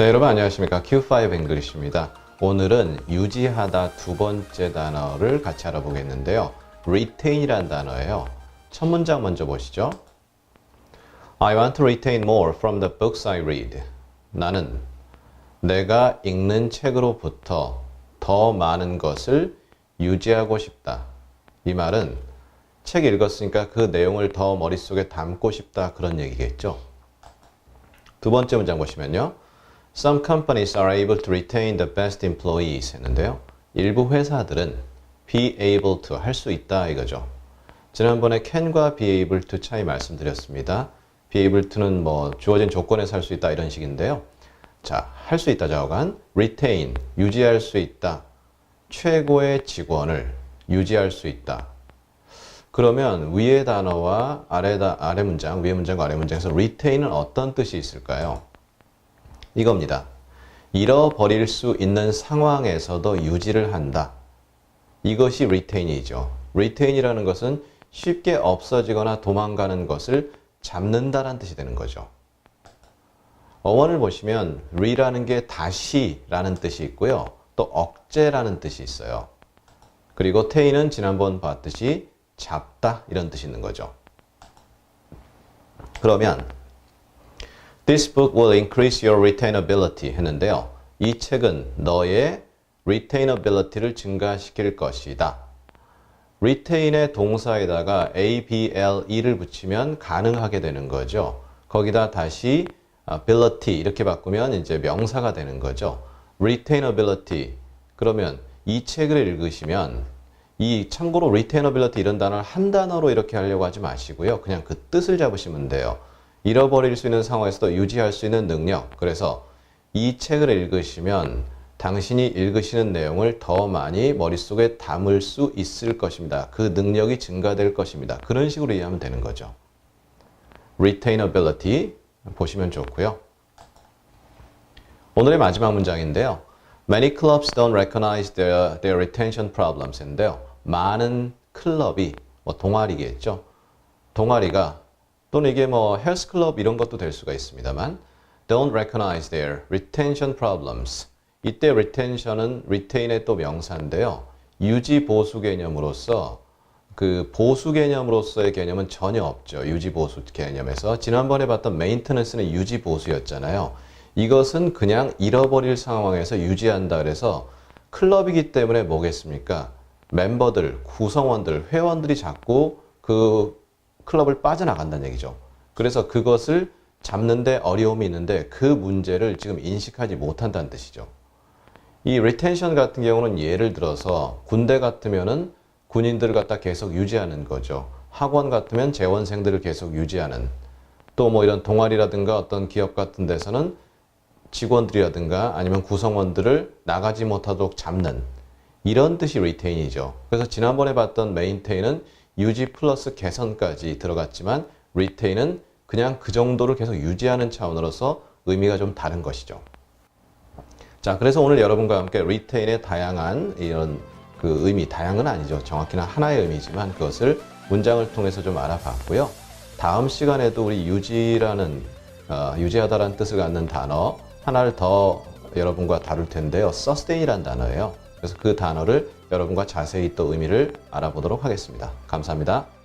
네, 여러분 안녕하십니까. Q5 잉글리시입니다. 오늘은 유지하다 두 번째 단어를 같이 알아보겠는데요. retain이란 단어예요. 첫 문장 먼저 보시죠. I want to retain more from the books I read. 나는 내가 읽는 책으로부터 더 많은 것을 유지하고 싶다. 이 말은 책 읽었으니까 그 내용을 더 머릿속에 담고 싶다. 그런 얘기겠죠. 두 번째 문장 보시면요. Some companies are able to retain the best employees 했는데요. 일부 회사들은 be able to 할 수 있다 이거죠. 지난번에 can과 be able to 차이 말씀드렸습니다. be able to는 뭐 주어진 조건에서 할 수 있다 이런 식인데요. 자, 할 수 있다 자어간 retain 유지할 수 있다. 최고의 직원을 유지할 수 있다. 그러면 위의 단어와 아래, 다, 아래 문장, 위의 문장과 아래 문장에서 retain은 어떤 뜻이 있을까요? 이겁니다. 잃어버릴 수 있는 상황에서도 유지를 한다. 이것이 retain이죠. retain이라는 것은 쉽게 없어지거나 도망가는 것을 잡는다라는 뜻이 되는 거죠. 어원을 보시면 re라는 게 다시라는 뜻이 있고요. 또 억제라는 뜻이 있어요. 그리고 tain은 지난번 봤듯이 잡다 이런 뜻이 있는 거죠. 그러면 This book will increase your retainability 했는데요. 이 책은 너의 retainability를 증가시킬 것이다. retain의 동사에다가 abili를 붙이면 가능하게 되는 거죠. 거기다 다시 ability 이렇게 바꾸면 이제 명사가 되는 거죠. retainability 그러면 이 책을 읽으시면 이 참고로 retainability 이런 단어를 한 단어로 이렇게 하려고 하지 마시고요. 그냥 그 뜻을 잡으시면 돼요. 잃어버릴 수 있는 상황에서도 유지할 수 있는 능력. 그래서 이 책을 읽으시면 당신이 읽으시는 내용을 더 많이 머릿속에 담을 수 있을 것입니다. 그 능력이 증가될 것입니다. 그런 식으로 이해하면 되는 거죠. retainability 보시면 좋고요. 오늘의 마지막 문장인데요. Many clubs don't recognize their, their retention problems인데요. 많은 클럽이 뭐 동아리겠죠. 동아리가 또는 이게 뭐 헬스클럽 이런 것도 될 수가 있습니다만 don't recognize their retention problems. 이때 retention은 retain의 또 명사인데요. 유지 보수 개념으로서 그 보수 개념으로서의 개념은 전혀 없죠. 유지 보수 개념에서 지난번에 봤던 maintenance는 유지 보수였잖아요. 이것은 그냥 잃어버릴 상황에서 유지한다 그래서 클럽이기 때문에 뭐겠습니까? 멤버들, 구성원들, 회원들이 자꾸 그 클럽을 빠져나간다는 얘기죠. 그래서 그것을 잡는데 어려움이 있는데 그 문제를 지금 인식하지 못한다는 뜻이죠. 이 리텐션 같은 경우는 예를 들어서 군대 같으면은 군인들을 갖다 계속 유지하는 거죠. 학원 같으면 재원생들을 계속 유지하는 또 뭐 이런 동아리라든가 어떤 기업 같은 데서는 직원들이라든가 아니면 구성원들을 나가지 못하도록 잡는 이런 뜻이 retain이죠. 그래서 지난번에 봤던 maintain은 유지 플러스 개선까지 들어갔지만 retain은 그냥 그 정도를 계속 유지하는 차원으로서 의미가 좀 다른 것이죠. 자, 그래서 오늘 여러분과 함께 retain의 다양한 이런 그 의미, 다양은 아니죠. 정확히는 하나의 의미지만 그것을 문장을 통해서 좀 알아봤고요. 다음 시간에도 우리 유지라는, 어, 유지하다라는 뜻을 갖는 단어 하나를 더 여러분과 다룰 텐데요. sustain이라는 단어예요. 그래서 그 단어를 여러분과 자세히 또 의미를 알아보도록 하겠습니다. 감사합니다.